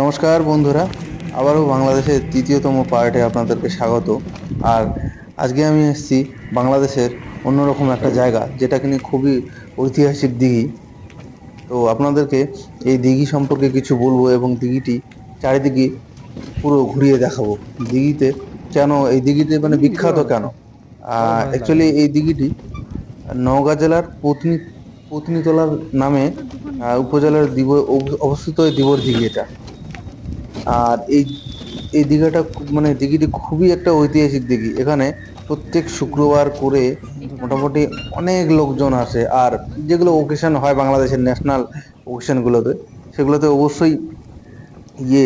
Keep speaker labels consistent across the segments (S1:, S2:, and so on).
S1: নমস্কার বন্ধুরা, আবারও বাংলাদেশের তৃতীয়তম পার্টে আপনাদেরকে স্বাগত। আর আজকে আমি এসেছি বাংলাদেশের অন্যরকম একটা জায়গা, যেটা কিনা খুবই ঐতিহাসিক দিঘি। তো আপনাদেরকে এই দিঘি সম্পর্কে কিছু বলব এবং দিঘিটি চারিদিকে পুরো ঘুরিয়ে দেখাবো। দিঘিতে কেন, এই দিঘিতে মানে বিখ্যাত কেন? অ্যাকচুয়ালি এই দিঘিটি নওগাঁ জেলার পত্নী, পত্নীতলার নামে উপজেলার দিব অবস্থিত এই দিবর দিঘি এটা। আর এই এই দীঘাটা মানে দিঘিটি খুবই একটা ঐতিহাসিক দিঘি। এখানে প্রত্যেক শুক্রবার করে মোটামুটি অনেক লোকজন আসে। আর যেগুলো ওকেশন হয় বাংলাদেশের ন্যাশনাল ওকেশনগুলোতে সেগুলোতে অবশ্যই ইয়ে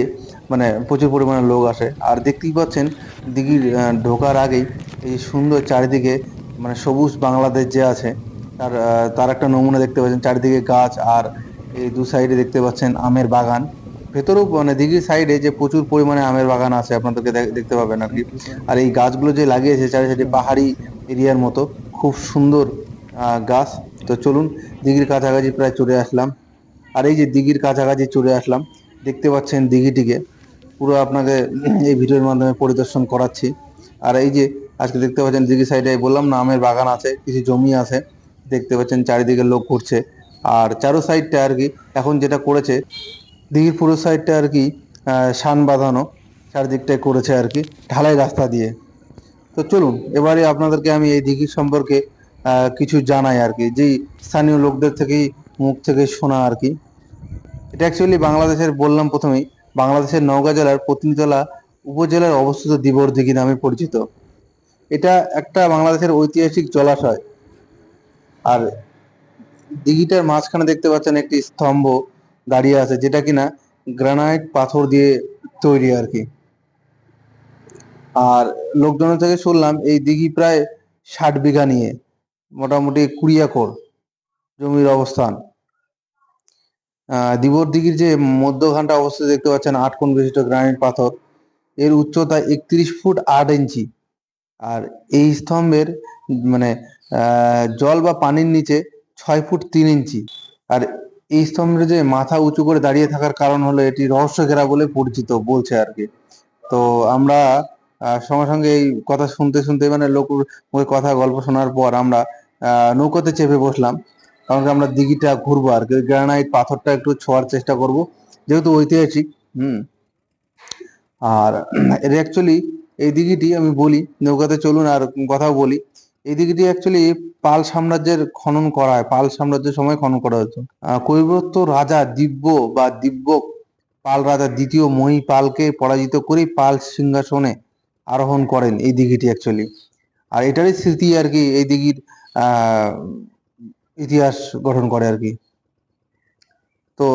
S1: মানে প্রচুর পরিমাণে লোক আসে। আর দেখতেই পাচ্ছেন, দিঘির ঢোকার আগেই এই সুন্দর চারিদিকে মানে সবুজ বাংলাদেশ যে আছে, তার তার একটা নমুনা দেখতে পাচ্ছেন। চারিদিকে গাছ আর এই দু সাইডে দেখতে পাচ্ছেন আমের বাগান। ভেতরেও মানে দিঘির সাইডে যে প্রচুর পরিমাণে আমের বাগান আছে, আপনাদেরকে দেখ- দেখতে পাবেন আর কি। আর এই গাছগুলো যে লাগিয়েছে চারি সাইডে পাহাড়ি এরিয়ার মতো, খুব সুন্দর গাছ। তো চলুন, দিঘির কাছাকাছি প্রায় চলে আসলাম। আর এই যে দিঘির কাছাকাছি চলে আসলাম, দেখতে পাচ্ছেন দিঘিটিকে। পুরো আপনাকে এই ভিডিওর মাধ্যমে পরিদর্শন করাচ্ছি। আর এই যে আজকে দেখতে পাচ্ছেন দিঘি সাইডে বললাম না, আমের বাগান আছে, কিছু জমি আছে, দেখতে পাচ্ছেন চারিদিকে লোক ঘুরছে। আর চারো সাইডটা আর কি, এখন যেটা করেছে দিঘির পুরো সাইডটা আর কি শান বাঁধানো চারদিকটায় করেছে আর কি, ঢালাই রাস্তা দিয়ে। তো চলুন, এবারে আপনাদেরকে আমি এই দিঘির সম্পর্কে কিছু জানাই আর কি, যেই স্থানীয় লোকদের থেকেই মুখ থেকে শোনা আর কি। এটা অ্যাকচুয়ালি বাংলাদেশের বললাম প্রথমেই, বাংলাদেশের নওগাঁ জেলার পত্নীতলা উপজেলার অবস্থিত দিবর দিঘি নামে পরিচিত। এটা একটা বাংলাদেশের ঐতিহাসিক জলাশয়। আর দিঘিটার মাঝখানে দেখতে পাচ্ছেন একটি স্তম্ভ দাঁড়িয়ে আছে, যেটা কিনা গ্রানাইট পাথর দিয়ে তৈরি আর কি। আর লোকজনের থেকে শুনলাম এই দিঘি প্রায় ষাট বিঘা নিয়ে, মোটামুটি কুড়ি একর জমির অবস্থান। দিবর দিঘির যে মধ্যখানটা অবস্থিত দেখতে পাচ্ছেন আট কোণ বিশিষ্ট গ্রানাইট পাথর, এর উচ্চতা একত্রিশ ফুট আট ইঞ্চি। আর এই স্তম্ভের মানে জল বা পানির নিচে ছয় ফুট তিন ইঞ্চি। আর এই স্তম্ভের যে মাথা উঁচু করে দাঁড়িয়ে থাকার কারণ হলো এটি রহস্য ঘেরা বলে পরিচিত বলছে আর কি। তো আমরা সঙ্গে সঙ্গে এই কথা শুনতে শুনতে মানে লোক মুখে কথা গল্প শোনার পর আমরা নৌকোতে চেপে বসলাম। কারণ আমরা দিঘিটা ঘুরবো আর কি। গ্রানাইট পাথরটা একটু ছোঁয়ার চেষ্টা করব। যেহেতু ঐতিহাসিক, হুম। আর এর অ্যাকচুয়ালি এই দিঘিটি আমি বলি, নৌকাতে চলুন আর কথাও বলি। এই দিঘিটি অ্যাকচুয়ালি পাল সাম্রাজ্যের খনন করা হয়। পাল সাম্রাজ্যের সময় খনন করা হতো। কৈবর্ত রাজা দিব্য বা দিব্য পাল রাজা দ্বিতীয় মহি পালকে পরাজিত করে পাল সিংহাসনে আরোহণ করেন এই দিঘিটি অ্যাকচুয়ালি আর এটারই স্মৃতি আর কি এই দিঘির ইতিহাস গঠন করে আর কি। তো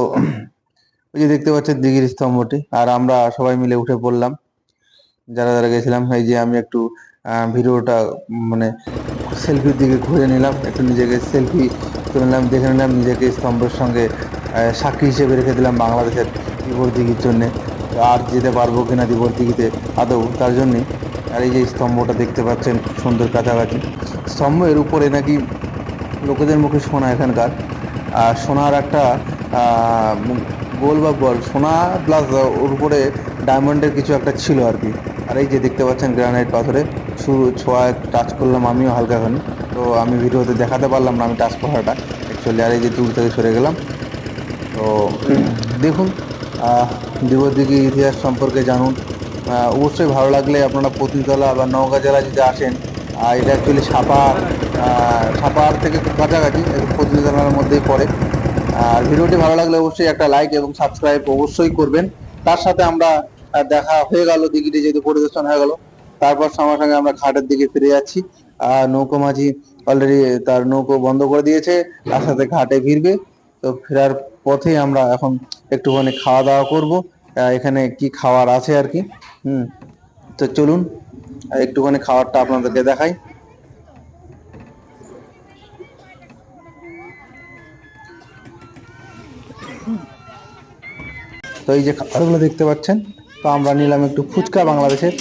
S1: ওই যে দেখতে পাচ্ছেন দিঘির স্তম্ভটি। আর আমরা সবাই মিলে উঠে পড়লাম। যারা যারা গেছিলাম, এই যে আমি একটু ভিডিওটা মানে সেলফির দিকে ঘুরে নিলাম, একটু নিজেকে সেলফি তুলে নিলাম, দেখে নিলাম, নিজেকে স্তম্ভের সঙ্গে সাক্ষী হিসেবে রেখে দিলাম বাংলাদেশের দিবর দিঘির জন্যে আর যেতে পারব কিনা দিবর দিঘিতে আদৌ, তার জন্যই। আর এই যে স্তম্ভটা দেখতে পাচ্ছেন, সুন্দর কাছাকাছি। স্তম্ভের উপরে নাকি লোকেদের মুখে শোনা এখানকার। আর সোনার একটা গোল বা বল, সোনা প্লাস ওর উপরে ডায়মন্ডের কিছু একটা ছিল আর কি। আর এই যে দেখতে পাচ্ছেন গ্রানাইট পাথরে। শুরু ছোঁয়া টাচ করলাম আমিও হালকাখানি তো আমি ভিডিওতে দেখাতে পারলাম না আমি টাচ করাটা। অ্যাকচুয়ালি আর এই যে দূর থেকে সরে গেলাম। তো দেখুন দিবদিঘি ইতিহাস সম্পর্কে জানুন। অবশ্যই ভালো লাগলে আপনারা পতিতলা বা নওগাঁ জেলা যদি আসেন এটা অ্যাকচুয়ালি সাপার সাপার থেকে খুব কাছাকাছি পতিতলার মধ্যেই পড়ে। আর ভিডিওটি ভালো লাগলে অবশ্যই একটা লাইক এবং সাবস্ক্রাইব অবশ্যই করবেন। তার সাথে আমরা দেখা হয়ে গেল দিঘিটি যেহেতু পরিদর্শন হয়ে গেল। তারপর সঙ্গে সঙ্গে আমরা ঘাটের দিকে ফিরে যাচ্ছি। আর নৌকো মাঝি অলরেডি তার নৌকো বন্ধ করে দিয়েছে, তার সাথে ঘাটে ফিরবে। তো ফেরার পথে আমরা এখন একটুখানি খাওয়া দাওয়া করব এখানে কি খাবার আছে আর কি? হুম, তো চলুন, একটুখানি খাবারটা আপনাদেরকে দেখাই। তো এই যে খাবারগুলো দেখতে পাচ্ছেন, তো আমরা নিলাম একটু ফুচকা বাংলাদেশের।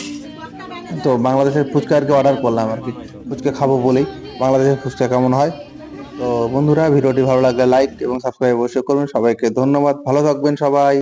S1: তো বাংলাদেশের ফুচকা আর কি অর্ডার করলাম আর কি। ফুচকা খাব বলেই বাংলাদেশের ফুচকা কেমন হয়। তো বন্ধুরা, ভিডিওটি ভালো লাগলে লাইক এবং সাবস্ক্রাইব অবশ্যই করবেন সবাইকে ধন্যবাদ। ভালো থাকবেন সবাই।